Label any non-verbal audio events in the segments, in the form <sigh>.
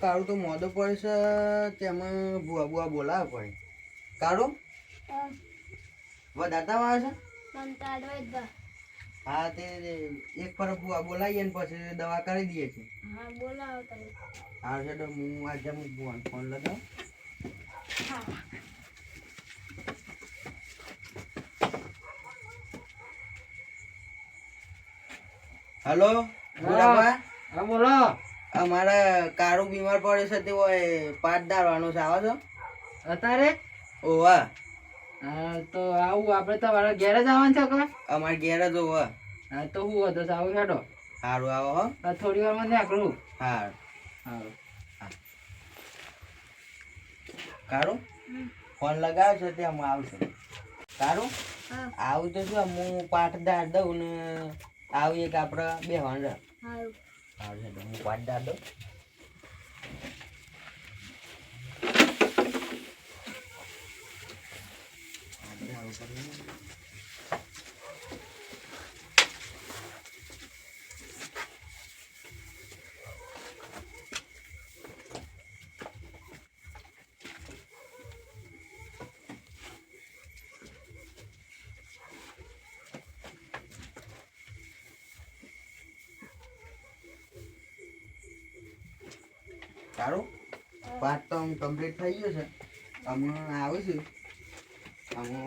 તારા તું મોદો પડે છે તેમાં બુઆ બુઆ બોલાવે પડે. કાળું? વધારતા આવે છે? હા તે એક પર બુઆ બોલાવીએ ને પછી દવા કરી દઈએ છીએ. હા છે તો હું આજે હું ફોન લગાવ. હલો? હા. બોલો. અમારે કારું બીમાર પડે છે તે હોય પાટ દારવાનું છે. આવો છો. અત્યારે? ઓવા હા તો આવું આપણે તમારા ગેરેજ ઘેર જ આવવાનું છે કે અમારે ઘેર જ ઓવા હા તો હું હતો આવું હેડો. સારું આવો હો. થોડી વારમાં નીકળું. સારું સારું કારું? ફોન લગાવ્યો છે તે હું આવશે. કારું? આવું તો શું હું પાઠ દાર દઉં ને આવું એક આપણે બે વાંડા સારું છે હું દાર દઉં સારું? પાઠ તો આમ કમ્પ્લીટ થઈ ગયો છે. અમે આવું છું.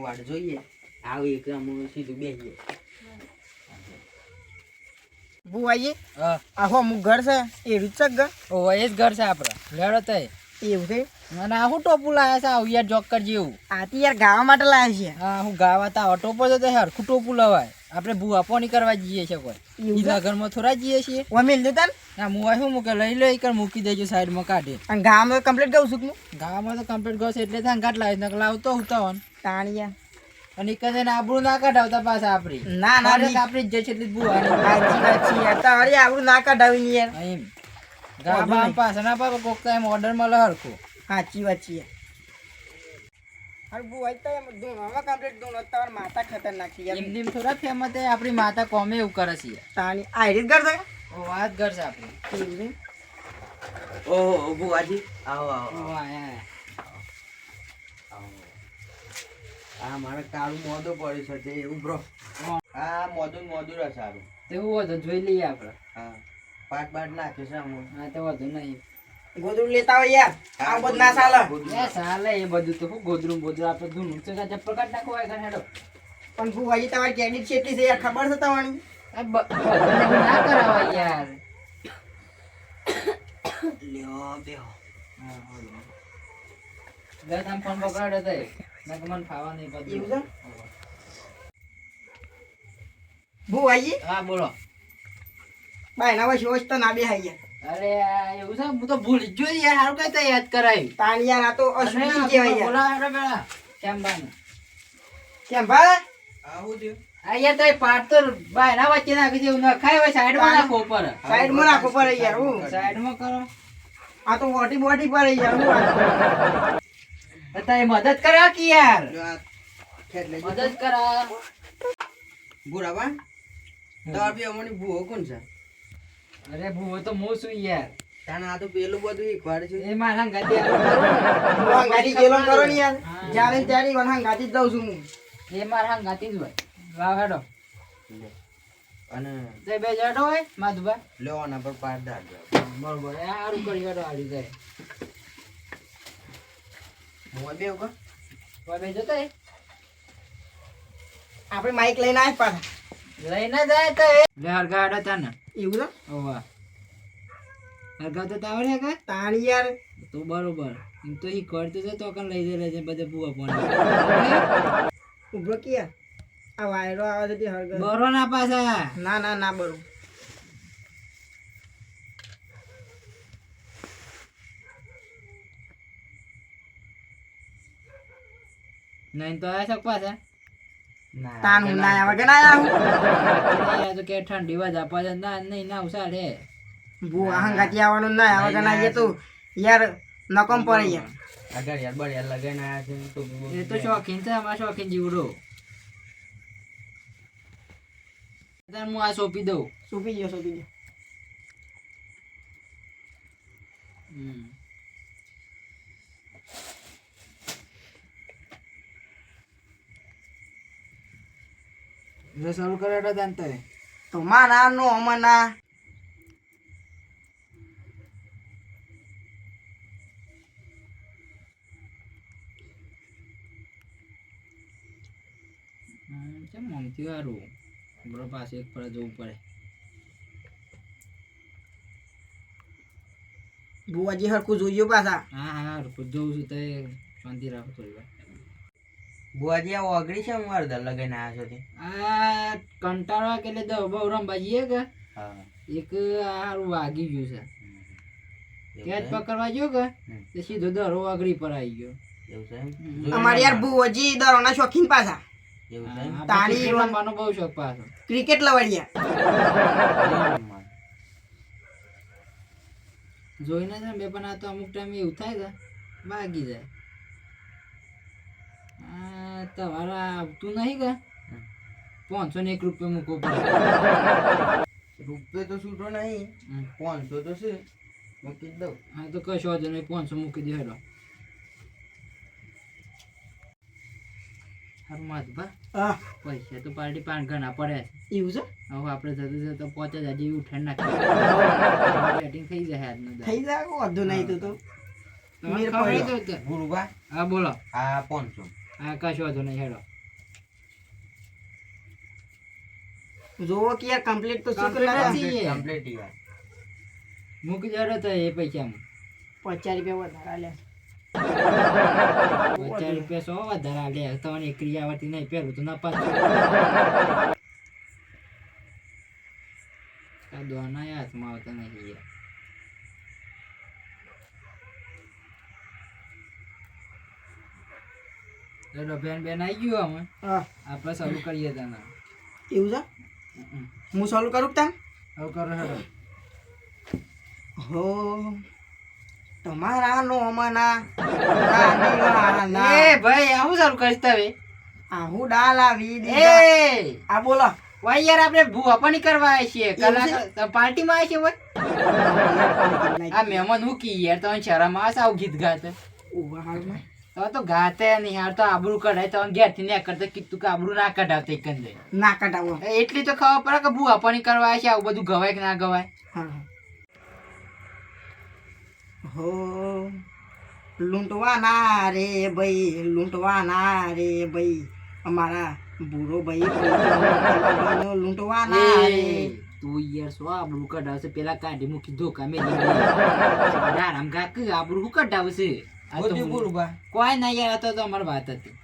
વાટ જોઈએ. આવું એક અમે સીધું બેસીએ. બુઆજી હા. આખો અમુક ઘર છે? એ રીચક ઘર? ઓ એ જ ઘર છે આપણે લેડો તય એવું છે? અને આ હું ટોપું લાયા છે? આવું યાર જોકર જેવું. આથી યાર ગાવા માટે લાયા છે. હા હું ગાવા તા ટોપો તો તે હરખું ટોપું લવાય? આપણે ભૂવા પોની કરવા જઈએ છે કોઈ. બીજા ઈના ઘરમાં થોડા જઈએ છીએ. છે મેલ દેતા ને ના હું શું મૂકે લઈ લઈ કર મૂકી દેજો સાઈડમાં કાઢી. અને ગામમાં કમ્પ્લીટ ગયું છું ગામ ગામમાં તો કમ્પ્લીટ ગયો છે એટલે થાય ઘાટ લાવી નકલ આવતો ઉતા હોન તાણિયા. અને એક એને આબરૂ ના કાઢાવતા પાછા આપણી ના ના આપણી જ છે એટલી ભૂવા. સાચી વાત છે તારે આવું ના કાઢાવી ને યાર. એમ. ગાબા પાછા ના પાડો કોક તો એમ ઓર્ડર મળે હરખું સાચી વાત છે આપણી માતા કોમે એવું કરે છે. તાણી આ રીત ઘર છે? ઓ વાત ઘર છે આપણી. એવું ઓહો બુવાજી આવો આવો આ મારે કાળું મોદો પડ્યું છે તે ઉભરો. હા. આ મોદું મોદું રહે સારું તો એવું જોઈ લઈએ આપણે. હા. પાટ પાટ નાખ્યું છે હા તો વધુ નહીં. ગોદડું લેતા હોય યાર. આ બધું ના ચાલે. એ ચાલે એ બધું તો ગોદરું બોદરું આપણે ધૂનું છે કે ચપ્પલ કાઢ નાખો હોય હેડો. પણ બુઆજી તમારી કેડિટ કેટલી છે યાર ખબર છે તમારી બ- એવું ના કરાવાય યાર. લ્યો બેહો. ગત આમ ફોન પકડાડ્યો તો નકર મને ફાવા નહીં એવું પડતું છે બુઆજી હા બોલો. બાય ના હોય તો ના બેહાય યાર. અરે એવું છે? હું તો ભૂલી જ ગયો યાર હારું કઈ તો યાદ કરાય? તાણ યાર આ તો અશ્વિન કહેવાય યાર. બોલા હેડો પેલા કેમ બાને કેમ ભાઈ? આવું દે આ યાર તો પાટ તો બાયના વચ્ચે નાખી દેવું નખાય હોય સાઈડમાં નાખો ઉપર. સાઈડમાં રાખો પડે યાર હું. સાઈડમાં કરો. આ તો વોટી બોટી પર યાર હું વાત કરું? બતા એ મદદ કરા કે યાર? મદદ કરા બુરાબા તમાર બી અમની ભૂવો કોણ છે? અરે ભૂવો તો મો છું યાર. તાણે આ તો પેલું બધું એકવાર છે. એ મારા ગાડી હું હંગાથી ગેલો કરો ને યાર. જ્યારે ત્યારે વન ગાડી જ દઉં છું હું. એ મારા ગાતી જ હોય. લાવ હેડો. અને તે બે જડો હોય માધુબા? લ્યો આના પર પાર દાડ બરોબર. આ આરું કરી હેડો આડી જાય. હું બે કો? હવે બે જતો આપણે માઇક લઈને આય પાછા. લઈને જાય તો લે હરગા તને. એવું છે? ઓવા. હરગા તો તાવડે કે? તાણ યાર. તો બરોબર. એમ તો ઈ કરતો છે તો કન લઈ દે છે બધે બુઆ પણ. ઉભરો કે આ વાયરો આવે છે તે બરો ના પાછા. ના ના ના બરું. નહીં તો આ શક પાછા? ના તાણ ના આવે કે ના આવું યાર તો કે ઠંડી વાજ આપા છે ના નહીં ના ઉસા રે ભૂ હંગાથી આવવાનું ના આવે કે ના એ તો યાર નકમ પડે યાર અગર યાર બળિયાર લગે ના છે તો એ તો શોખીન છે અમારા શોખીન જીવડો તાર હું આ સોંપી દઉં. સોંપી ગયો સોપી જો હમ. જો શરૂ કરે તો તાન તમે તો મારા નો અમના હમ, કેમ મમતી વાળું બરો પાસે એક પર જવું પડે. બુવાજી હરખું જોઈએ પાછા. હા હા હરખું જોઉં છું તો શાંતિ રાખો થોડી વાર બુઆજી આ ઓગળી છે હું અડધા લગાઈને આયા છો આ કંટાળવા કે એટલે બહુ રમવા જઈએ કે? હા. એક હારું વાગી ગયું છે. કેચ પકડવા ગયો કે? તે સીધો દરો વાગડી પર આવી ગયો. અમારે યાર રમવાનું. દરોના શોખીન પાછા. તાળી રમવાનો બહુ શોખ પાછો. ક્રિકેટ લવડિયા. જોઈને છે ને બે પણ આ તો અમુક ટાઈમ એવું થાય કે ભાગી જાય. તમારા આવતું નહીં કે પાંચસો ને એક રૂપિયા મૂકો રૂપિયા તો છૂટો નહીં. પાંચસો તો છે. મૂકી દઉં. હા તો કશો વાંધો નહીં. પાંચસો મૂકી દે પૈસા તો પાર્ટી પાંચ ઘણા પડે એવું છે? હવે આપણે જતું જતું પચાસ હજાર જેવી ઉઠાડી નાખીએ સેટિંગ થઈ જાય આજનો થઈ જાય વાંધો નહીં તો તો. તમારે મેળ ખબર પડ્યો. તો. છે? ગુરુબા હા બોલો. હા પાંચસો. હા કશો વાંધો નહીં હેડો. જોવો કે કમ્પ્લીટ તો શું કરવા છે. કમ્પ્લીટ યાર મૂકી દેડો તો એ પૈસામાં પચાસ રૂપિયા વધારા લે પચાસ રૂપિયા સો વધારા લે તમને ક્રિયા ક્રિયાવતી નહીં પેલું તો ના પાછું દોના હાથમાં આવતા નહીં યાર. હેડો બેન બેન આવી ગયું અમે હા. આપણે શરૂ કરીએ તને. એવું છે? હું ચાલુ કરું તાન? હવે કરો હેડો. હો તમારા નો એ ભાઈ આવું ચાલુ કરીશ તમે આ હું ડાલ આવી એ! આ બોલો. ભાઈ યાર આપણે ભૂવાપણી કરવા આવ્યા છીએ? કલાકાર પાર્ટીમાં આવ્યા છીએ ભાઈ આ મહેમાન હું કી યાર તમે શરમ આવે છે આવું ગીત ગાતે. ઊભા હાલ ને. તો ગાતે નહીં યાર તો આબરૂ કઢાય. તો ઘેરથી ને કરતા કીધું કે આબરૂ ના કઢાવતા એક ના કઢાવો. એટલી તો ખબર પડે કે ભૂવા પાણી કરવા છે આવું બધું ગવાય કે ના ગવાય? હા. લૂંટવાના રે ભાઈ લૂંટવાના રે ભાઈ. અમારા બુરો ભાઈ લૂંટવાના રે. તું યાર સો આબરૂ કઢાવશે? પેલા કાઢી મૂકી ધોકા મેં <laughs> આરામ કાક આબરૂ કઢાવશે? કોઈ ના યાર તો તો અમારી વાત હતી.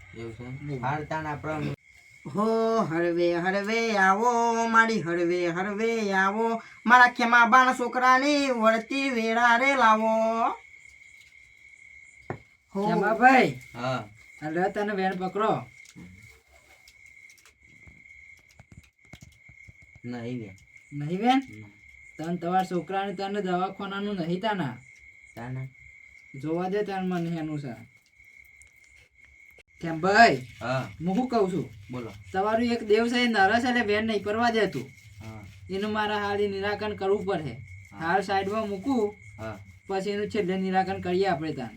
હો હરવે હરવે આવો મારી હરવે હરવે આવો. મારા ખેમા બાણ છોકરાને વળતી વેળા રે લાવો. હો. ભાઈ હા. તને વેણ પકડો. નહીં બેન નહીં બેન તને તમારા છોકરાને તને દવાખાનાનું નહીં તાના. તાને? જોવા દે તાર મને એનું છે. કેમ ભાઈ? હા. હું શું કહું છું? બોલો. તમારું એક દેવ છે નરસ એટલે બેન નહીં પરવા દે તું. એનું મારે હાલ નિરાકરણ કરવું પડે. હાલ સાઈડમાં મૂકું. પછી એનું છેલ્લે નિરાકરણ કરીએ આપણે તાન.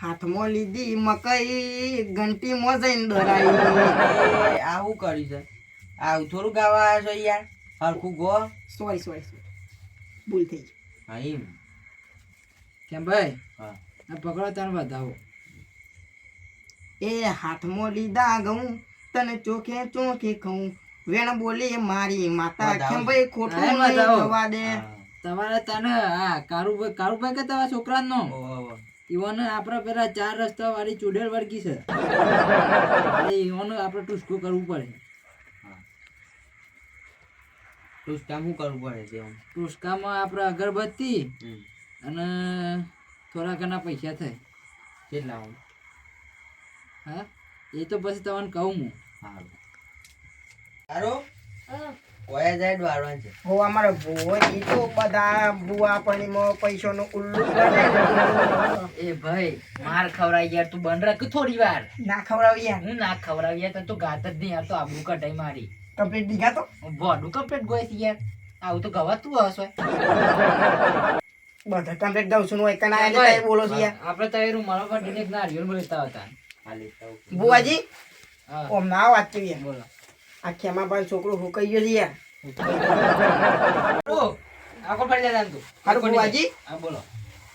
હાથમાં લીધી મકઈ ઘંટીમાં જઈને દરાઈ. આવું કર્યું છે? આવું થોડું ગાવા આવ્યા છો યાર? હરખું ગો. સોરી સોરી ભૂલ થઈ ગઈ. હા એમ. કેમ ભાઈ? હા. પકડો તને બતાવો એ હાથમાં લીધા ઘઉં તને ચોખે ચોખે ખઉં. વેણ બોલી મારી માતા બતાવો. કેમ ભાઈ ખોટું નહીં જવા દે? તમારે તને હા કારુભાઈ કારુભાઈ કે તમારા છોકરાનો. ઈવોને આપણે પેલા ચાર રસ્તા વાળી ચુડેલ વર્ગી છે. ઈવોને આપણે ટુસ્કો કરવું પડે. ટુસ્કા શું કરવું પડે ટુસ્કામાં આપણે અગરબત્તી. અને થોડા ઘણા પૈસા થાય. કેટલા? હા? એ તો પછી તમને કહું હું. સારું સારું ઓયા જાય વાળવાનું છે. હો અમારે ભૂવો ઈ તો બધા બુઆ પાણીમાં પૈસાનો ઉલ્લુ એ ભાઈ માર ખવડાવી યાર તું બંધ રાખ થોડી વાર. ના ખવડાવી યાર. હું ના ખવડાવી યાર તો ગાત જ નહીં યાર તો આબરૂ કઢાઈ મારી. કમ્પ્લીટ દીઘા તો? બોડું કમ્પ્લીટ ગોય યાર. આવું તો ગવાતું હશે. બધા કમ્પ્લીટ દઉં છું હોય કના એટલે બોલો છો યાર. આપણે તો એ રૂમાલો પર ડિનેક નારિયેળ મળતા હતા. બુઆજી ઓમ ના વાત છે બોલો. આ ખેમા પણ છોકરો હુકાઈ ગયો છે યાર. ઓ પડી જાય તું. હારું બુઆજી. હા બોલો.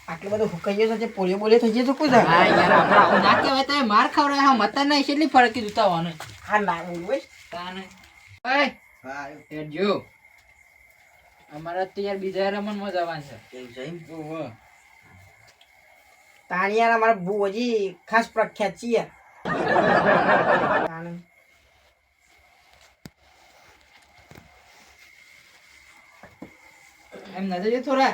આટલું બધું હુકાઈ ગયો છે પોલિયો બોલિયો થઈ ગયો છે કોઈ હા યાર આપણે આવું ના કહેવાય તો માર ખવડાવે હા મતા નહીં કેટલી ફરક દૂતા તાવાને હા ના બોલ તાને. હા હેડજો. અમારા તો યાર બીજા રમણમાં જવાનું છે. એવું છે બહુ ઓહો. તાણી યાર અમારા બુઆજી ખાસ પ્રખ્યાત છે એમ નથી થોડા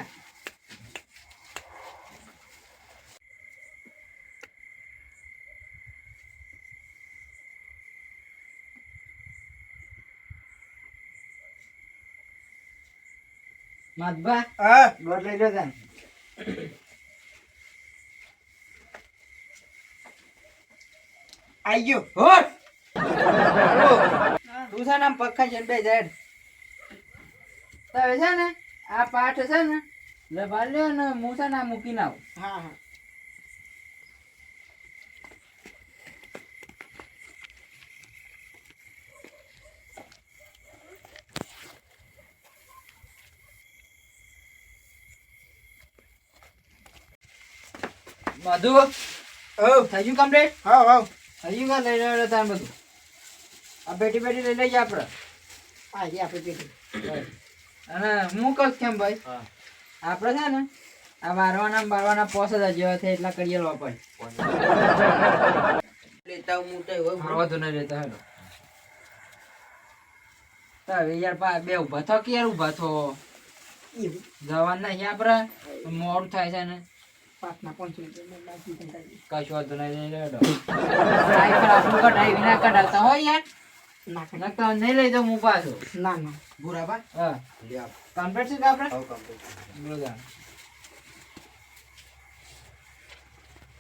માધબા હા. દોઢ લઈ લો તને. આઈ ગયો. હોટ તું છે ને આમ ખાઈ બે છે ને આ પાઠ છે ને લબા લ્યો ને હું છે ને આ મૂકીને આવું. હા હા. મધુ હવ થઈ ગયું કમ્પ્લીટ હા હવ હજી કા લઈ રહ્યો તાર બધું? આ બેટી બેટી લઈ લઈએ આપણે. હા જે આપણે પેટી. અને હું કહું કેમ ભાઈ? હા. આપણે છે ને આ વારવાના બારવાના પોસ જ જેવા થાય એટલા કરીએ લો પણ લેતા મોટા હોય. વધુ નહીં રહેતા હેલો. યાર બે ઊભા થો કે યાર ઊભા થો? જવાનું નહીં આપણે. મોડું થાય છે ને. પાંચના પાંચસો રૂપિયા બાકી કંટાળી. કશું વધુ નહીં રહેતો ડ્રાઈવર આપણું કઢાઈ વિના કઢાવતા હોય યાર. ના નહીં લઈ જાઉં હું પાછો. ના ના. ભૂરાબા હા. કમ્પ્લીટ છે આપણે? આવ complete. બોલો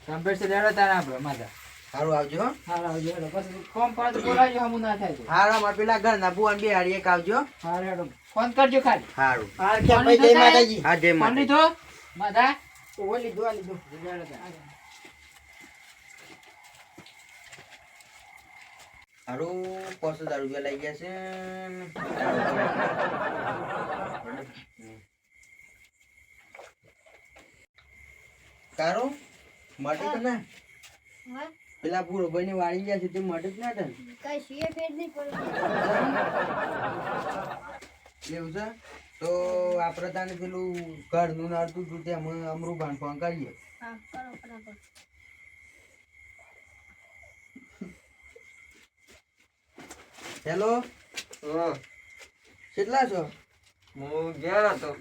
કમ્પ્લીટ છે લેડો તારે આપણે માતા. હારું આવજો હો. હા આવજો હેડો. પછી ફોન પર બોલાવજો હમું ના થાય સારું અમાર પેલા ઘરના ભુવન બે હારી એક આવજો. હા હેડો. ફોન કરજો ખાલી. હારું. હા જય માતાજી. હા જય માતા? ઓ લીધો આ લીધો તારે. હારું હજાર રૂપિયા લઈ ગયા છે. કારો મટે તો ના. પેલા પૂરો ભાઈ ને વાળી ગયા છે તે મટે જ ના તને એવું છે? તો આપણે તને પેલું ઘરનું નડતું હતું તે અમે અમરુભાન ફોન કરીએ. હેલો? કેટલા છો? હું ઘેર હતો.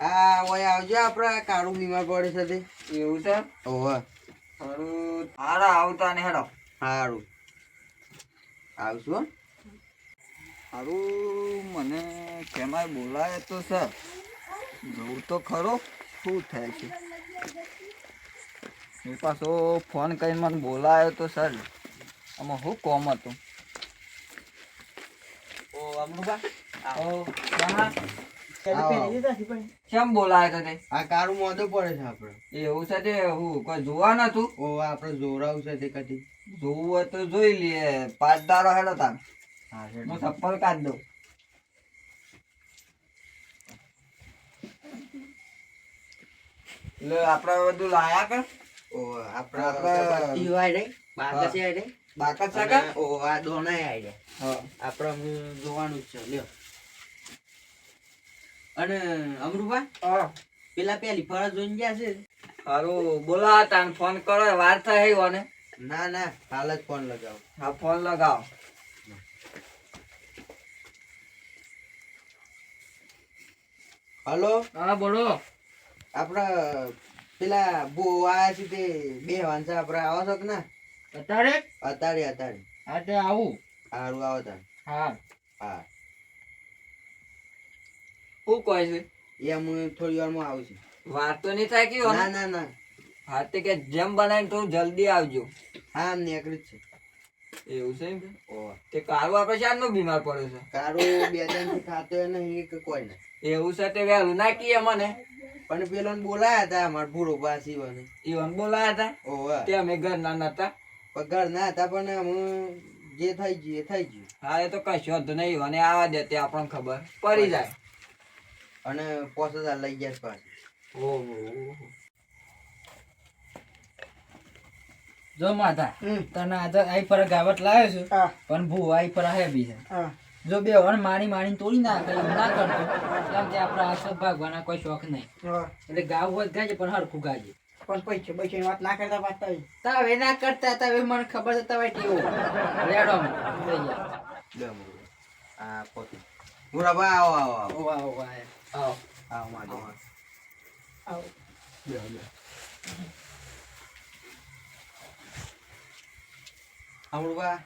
આ ઓય આવજો આપણે કાળું બીમાર પડે છે તે. એવું છે? ઓહો. સારું હારા આવતા ને હેડો. સારું આવશું હો. સારું મને કેમાય બોલાય તો સર. જવું તો ખરો. શું થાય છે? એ પાછો ફોન કરીને મને બોલાયો તો સર. આમાં શું કોમ હતું? ઓ આવો. કેમ બોલાયો તો તે? આ કારું મોઢો પડે છે આપણે. એવું છે તે? હું કોઈ જોવા નતું? ઓ આપણે જોરાવું છે તે કદી. જોવું હોય તો જોઈ લઈએ. પાંચ દારો હેડો તાર. હા હું ચપ્પલ કાઢ દઉં. એટલે આપણે બધું લાયા કે? ઓ આપણે આપણે- રે બાકસી આય રે બાકત છે અને કે? ઓ આ દોનાય આય રે હા. આપણે હું જોવાનું છે લ્યો. અને અમરુભા હા. પેલા પેલી ફરજ જોઈને ગયા છે? સારું બોલા તાન ફોન કરો વાર થાય ઓને ના ના હાલ જ ફોન લગાવો. હા ફોન લગાવો. હલો? હા બોલો. આપણે પેલા બો આયા છે તે બે વાંચા આપણે આવો છો કે ના? અત્યારે? અતારે અતારે હા તે આવું. સારું આવો તાર. હા. હા. શું કહે છે? એ હું થોડી વારમાં આવું છું. વાત તો નહીં થાય કે ના ના ના. હા તે કે જેમ બનાવીને થોડું જલ્દી આવજો. હા નીકળી જ છે. એવું છે એમ? તે કારો આપણે શારનો બીમાર પડ્યો છે. કારું બેથી ખાતો નહીં કે કોઈ ને એવું છે તે વહેલું નાખીએ મને. પણ પેલો બોલાયા હતા અમારા ભૂરો પાસી મને ઈવન બોલાયા હતા? ઓહ તે અમે ઘરના નતા. ઘર ના હતા પણ હું જે થઈ ગયું એ થઈ ગયું. હા એ તો કશો વાંધો નહીં ઈવને આવા દે તે આપણને ખબર પડી જાય. અને પોસ હજાર લઈ ગયા પાછું. ઓહો. જો માતા તને આજે આઈ પર ગાવત લાવ્યો છું પણ ભૂ આઈ પર હે બી છે. જો બે હણ મારી મારી તોડી ના કરી ના કરતો કેમ કે આપણે આસપ ભાગવાના કોઈ શોખ નહીં. એટલે ગાવ હોય ગાજે પણ હરખું ગાજે. પણ પૈસે પૈસે વાત ના કરતા વાત થઈ તાવે ના કરતા તાવે મને ખબર છે તવે ટેવું લેડો લઈ જા આ પોતી. મુરા બા આવો આવો આવો. આવો. આવો આવો આવો. આવો આવો. અમરુબા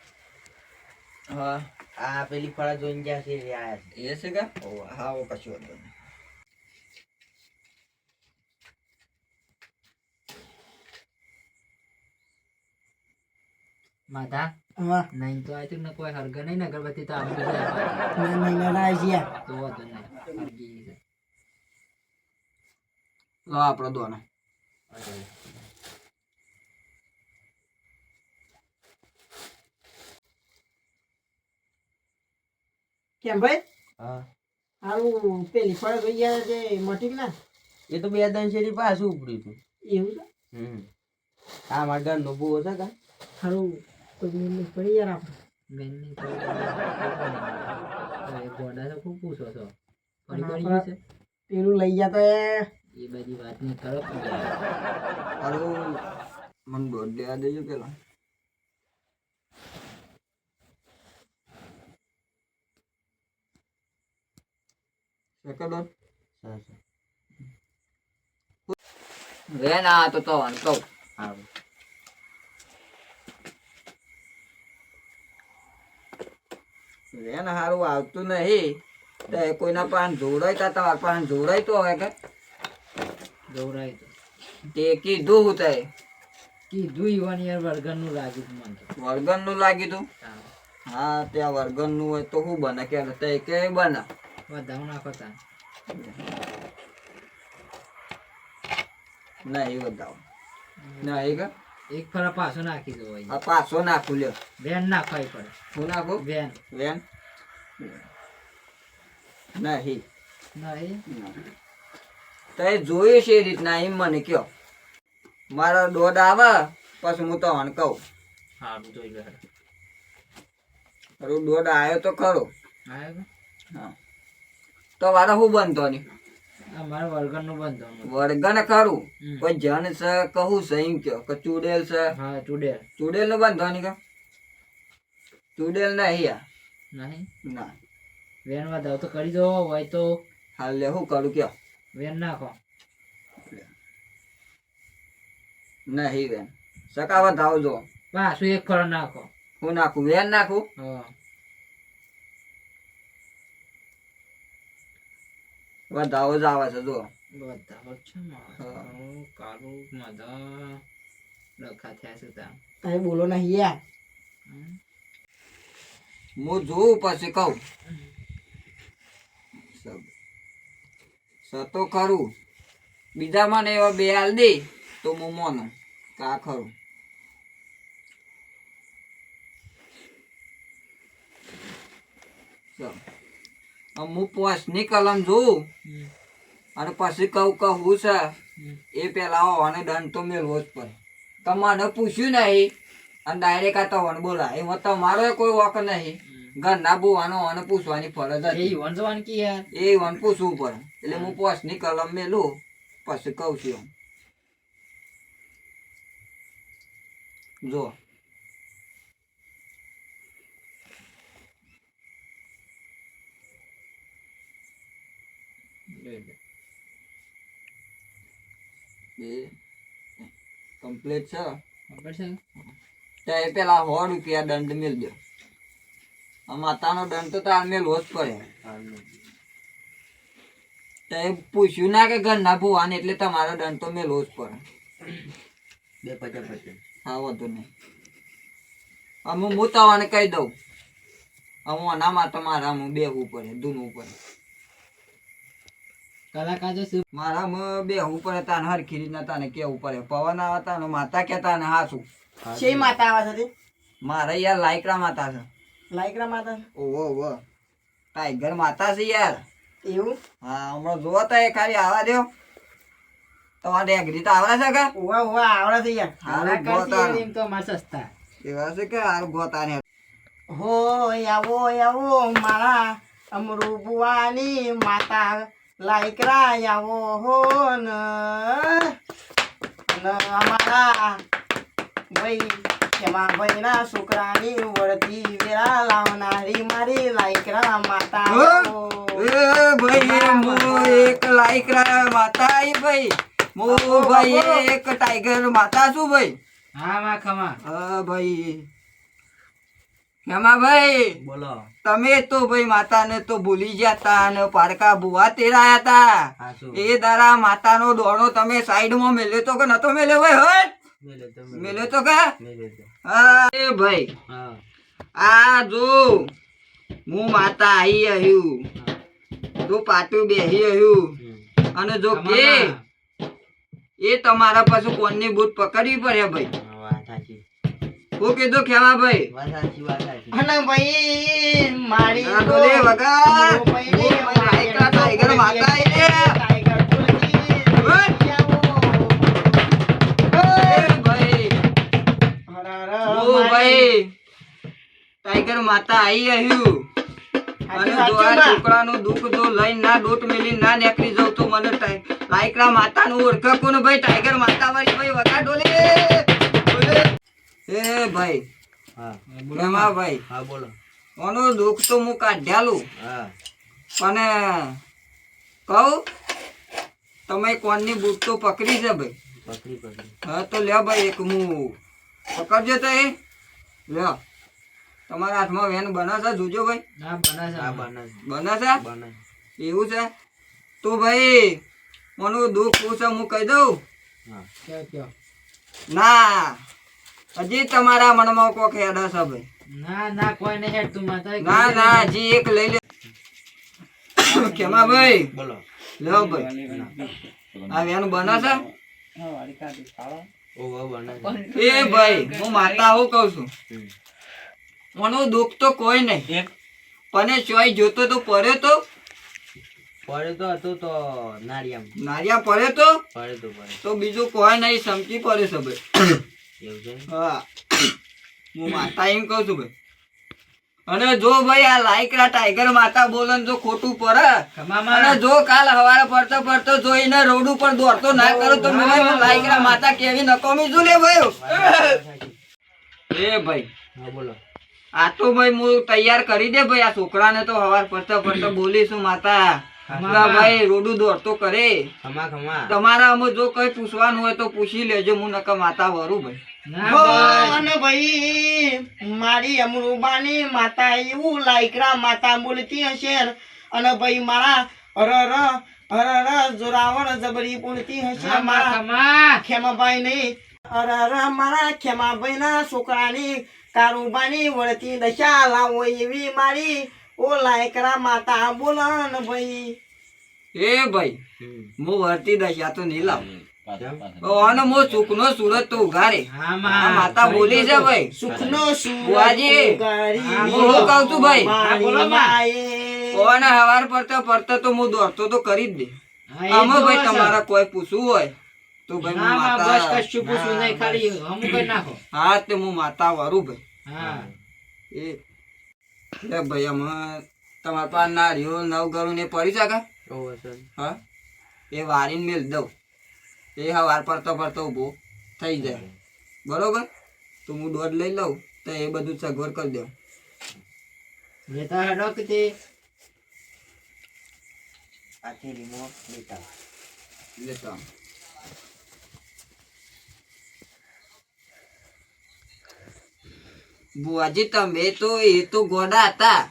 હા. આ પેલી ફળા જોઈને ગયા છે એ એ છે કે? હા ઓ કશું વાંધો નહીં. માધા હા. નહીં તો ને કોઈ હરગ નહીં ને અગરબત્તી તો ના નહીં ના ના તો વાંધો નહીં. લો આપણો દોનો. કેમ ભાઈ? હા. હારું પેલી ફળ ગયા જે મટી ના એ તો બે ત્રણ શેરી પાછું ઉપડ્યું હતું. એવું છે? હમ. આ મારા ઘરનો બુઓ હતા કા? હારું તો મેં પડી યાર આપણે. બેનની ગોડા તો ખૂબ પૂછો છો. ફરી પડી ગયું છે પેલું લઈ ગયા તો એ. એ બધી વાત નહીં કરો પણ મને દોઢ લેવા દેજો પેલા. સરસ. તો તો સારું રેન હારું આવતું નહીં. તો એ કોઈના પાન જોડાય તા તમારા પાન જોડાય તો હવે કે? જોડાય તો. તે કીધું હું તે કીધું ઈવન યાર વર્ગનનું લાગ્યું તું મને તો. વર્ગનનું લાગ્યું તું? હા. હા ત્યાં વર્ગનનું હોય તો શું બને કે તે કે બને? વધાવ નાખો તા નહીં બતાવો ના કે એક ફળ પાછો નાખી દો આ પાછો નાખું લ્યો વેન નાખવાય પડે શું નાખો વેન વેન નહીં નહીં તો એ જોયું છે એ રીતના એમ મને કયો મારો દોડ આવે પછી હું તો કહું સારું જોઈ લે. દોડ આવ્યો તો ખરો આયો હા તો વારે શું બનતો મારા વર્ગનનું બંધ વર્ગન ખરું. કોઈ જન છે કહું છે એમ કયો કે ચુડેલ છે હા ચુડેલ. ચુડેલનું બંધો નહીં કે? ચુડેલ નહીં આ. નહીં? ના. વેન વધાવ તો કરી દો હોય તો. હાલ લે કરું કયો? વેન નાખો. નહીં વેન. સકાવત આવજો. પાછું એક ફળ નાખો. હું નાખું વેન નાખું? હા. વધાવો જ આવે છે જો વધાવો છે મારું કાળું મધા ડખા થયા છે ત્યાં. તમે બોલો ના યાર હું જોઉં પછી કહું. સ તો ખરું બીજા મને એવા બે હાલ દે તો હું મોનું. કા ખરું? ચાલ. હું પોસની કલમ જોઉં અને પછી કહું કહું છે એ પેલા હોવાનો દંડ તો મેળવો જ પડે. તમારે પૂછ્યું નહીં અને ડાયરેક્ટ આ તવન બોલા એમાં તમારો કોઈ વોક નહીં. ઘરના બુવાનો અને પૂછવાની ફરજ હતી. ઈવન જવાન કી યાર? એ વન પૂછવું પડે. એટલે હું પોસની કલમ મેલું. પછી કહું છું જો. એ કમ્પ્લીટ છે. કમ્પ્લીટ છે? તો એ પેલા સો રૂપિયા દંડ મેળજો આ માતાનો દંડ તો તાર મેળવો જ પડે. તો એ પૂછ્યું ના કે ઘરના ભૂવાને એટલે તમારો દંડ તો મેલવો જ પડે. બે પચાસ પચાસ. હા વાંધો નહીં. અમે હું તમને કહી દઉં. અમુ આના માટે મારા હું બેહવું પડે ધૂનવું પડે. કલાકાર જો શું? મારામાં બેહવું પડે તાને હરખી રીતના તાને કેવું પડે. પવન આવે તાને માતા કે તાને હાસું છે માતા આવે છે? મારે યાર લાઈકરા માતા છે. લાઈકરા માતા ઓહો ઓહો. ટાઈગર માતા છે યાર. એવું? હા હમણાં જોવો તો એ ખાલી આવા દો તમારે એગ્રી તો આવડે છે કે? ઉવા ઉવા આવડે છે યાર. હારું ગોતા એમ તો માર સસ્તા. એવા છે કે હારું ગોતા ને હો આવો આવો મારા અમરુ બુવાની માતા લાયકરા આવો હો ન ન અમારા ભાઈ એમાં ભાઈના છોકરાની વળતી વેરા લાવનારી મારી લાયકરા માતા. ભાઈ મો એક લાયકરા માતા ભાઈ. મો ભાઈ એક ટાઈગર માતા છું ભાઈ. હા માં ખમા હા ભાઈ. હેમા ભાઈ બોલો. તમે તો ભાઈ માતાને તો ભૂલી ગયા તા અને પારકા ભુવા તેરાયા હતા એ દારા માતાનો દોણો તમે સાઈડમાં મેલ્યો તો કે નતો મેલ્યો ભાઈ હટ! મેલ્યો તો કે? એ ભાઈ આ જો હું માતા આવી આવ્યું જો પાટું બેહી આવ્યું અને જો કે એ તમારા પાછું કોણની બૂટ પકડવી પડે ભાઈ. હું કીધું ખેમા ભાઈ. અને મારી તો વગર ટાઈગર માતા એ. ટાઈગર! આવો. ભાઈ. ટાઈગર માતા આઈ આવ્યું અને જો આ છોકરાનું દુઃખ જો લઈને ના દોટ મેલી ના નીકળી તો મને લાયકરા માતાનું ઓળખ કોણ ભાઈ? ટાઈગર માતા વાળી ભાઈ વગા ડોલે ડોલે. એ ભાઈ. હા. એમાં ભાઈ? હા બોલો. આનું દુઃખ તો હું કાઢ્યાલું. હા. પણ કહું તમે કોણની બુક તો પકડી છે ભાઈ. પકડી પકડી. હા તો લ્યો ભાઈ એક હું પકડજો તો એ. લ્યો. તમારા હાથમાં વેન બને છે? જોજો ભાઈ. ના બના છે. હા આમાં. બને બને છે? બને એવું છે? તો ભાઈ મને દુઃખ પૂછે હું કહી દઉં? હા. કયો કયો? ના. હજી તમારા મનમાં કોક હેડ હશે ભાઈ. ના ના કોઈ નહીં હેડ તું માતા ના ના હજી એક લઈ લે. કેમાં ભાઈ? બોલો. લો ભાઈ. આ વેન બને છે? એ ભાઈ હું માતા હું કહું છું. મને દુઃખ તો કોઈ નહીં. પણ ચોઈ જોતો તો પડ્યો તો? પડે તો હતું તો નારિયામ. નારિયા પડ્યો તો? પડે તો પડે તો બીજું કોઈ નહીં સમજી પડે છે ભાઈ. એવું છે હા. હું માતા એમ કહું છું ભાઈ અને જો ભાઈ આ લાયકરા ટાઈગર માતા બોલે જો ખોટું પડે. જો કાલ હવારે પડતો પડતો જોઈને રોડ ઉપર દોડતો ના કરો તો લાયકરા માતા કેવી નકોમી છું લે ભાઈ. એ ભાઈ. બોલો. આ તો ભાઈ હું તૈયાર કરી દે ભાઈ આ છોકરાને તો હવાર પડતો પડતો બોલીશું માતા. ભાઈ રોડું દોડતો કરે. તમારા અમે જો કઈ પૂછવાનું હોય તો પૂછી લેજો હું નકા માતા વરું ભાઈ. ના ભાઈ. મારી અમરુબાની માતા એવું લાયકરા માતા બોલતી હશે. અને ભાઈ મારા અરર અરર જોરાવર જબરી બોલતી હશે. ખમા મારા ખમા. ખેમાભાઈ નહીં અરર મારા ખેમાભાઈ ના છોકરાની કારુબાની વળતી દશા લાવો એવી મારી ઓ લાયકરા માતા બોલન ભાઈ. એ ભાઈ. હું વળતી દશા તો નહીં લાવ. કેમ? અને સુખનો સુરત તો ઉઘારે હા માતા બોલી છે ભાઈ. સુખનો બુઆજી, હું કહું છું ભાઈ? હા, બોલો માં. ઓને હવાર પડતો પડતો તો હું દોડતો તો કરી જ દે. ભાઈ તમારા કોઈ પૂછવું હોય તો ભાઈ હું ના માં બસ માતા કશું પૂછવું નહીં ખાલી હમું કરી નાખો. હા તે હું માતા વારું ભાઈ. હા. એ. ભાઈ અમે તમારા પાસે નારિયો નવ ગળું ને પડી શકે હા? એ વારીને મેલ દઉં. એ હવાર પડતો પડતો ઊભો થઈ જાય. બરોબર? તો હું દોઢ લઈ લઉં તો એ બધું સગવડ કરી દઉં. લેતા હેડો કે તે. આ થેલીમાં લેતા. બુઆજી તમે તો એ તો ગોડા હતા.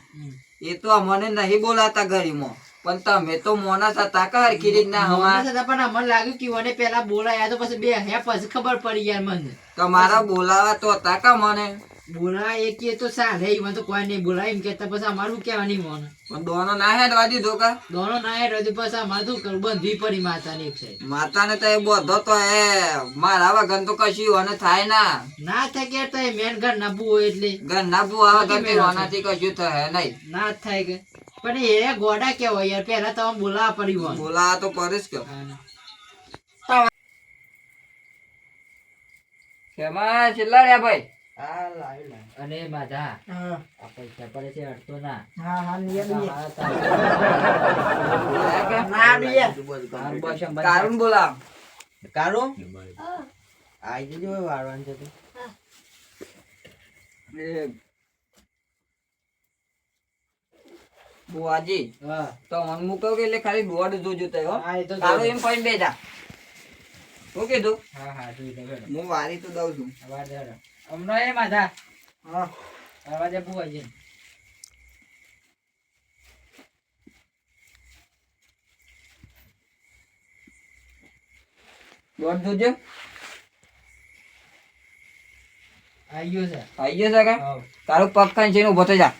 એ તો અમને નહીં બોલાતા ગરીમાં. પણ તમે તો મોના હતા કા હરખી રીતના હવા મને પણ અમને લાગ્યું કે મને પેલા બોલાયા તો પછી બે હે પછી ખબર પડી યાર મને. તમારા બોલાવા તો હતા કા મને? બોલા એક કે તો સાલે મને તો કોઈ નહીં બોલાય એમ કેતા પછી અમારું કહેવાની મને? પણ દોનો ના હેડવા દીધો કા? દોનો ના હેડ હોય પછી અમારું શું કરું બંધવી પડી માતાની એક સાઈડ માતાને તો એ બધો તો એ મારા વગર તો કશું અને થાય ના. ના થાય કે તો એ મેન ઘર નાબુ હોય એટલે ઘર ના આવા વગરથી હોનાથી કશું થાય નહીં. ના થાય કે. પણ એ ગોડા કેવો યાર પેલા તો બોલાવા પડી મને બોલાવા તો પરેશ કે કેમાં છેલ્લા રહ્યા ભાઈ. અને માધા હા. આ પૈસા પડે છે અડતો ના. કારું બોલાવ કારું? આઈ જજો વાળવાનું છે તો. બુઆજી હા. તો મન મૂકો કે એટલે ખાલી દોડ જોજો તો હો. હા, એ તો તારું. એમ બેજા શું કીધું? હા બેઠો. હું વારી તો દઉં છું. હમણાં એ માધા? હા. અવાજ બુઆજી દોડ જોજો. આઈ ગયો છે. આઈ ગયો છે કે? તારું પગ ખાઈ છે ઊભો થઈ જા.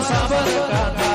nossa bancada.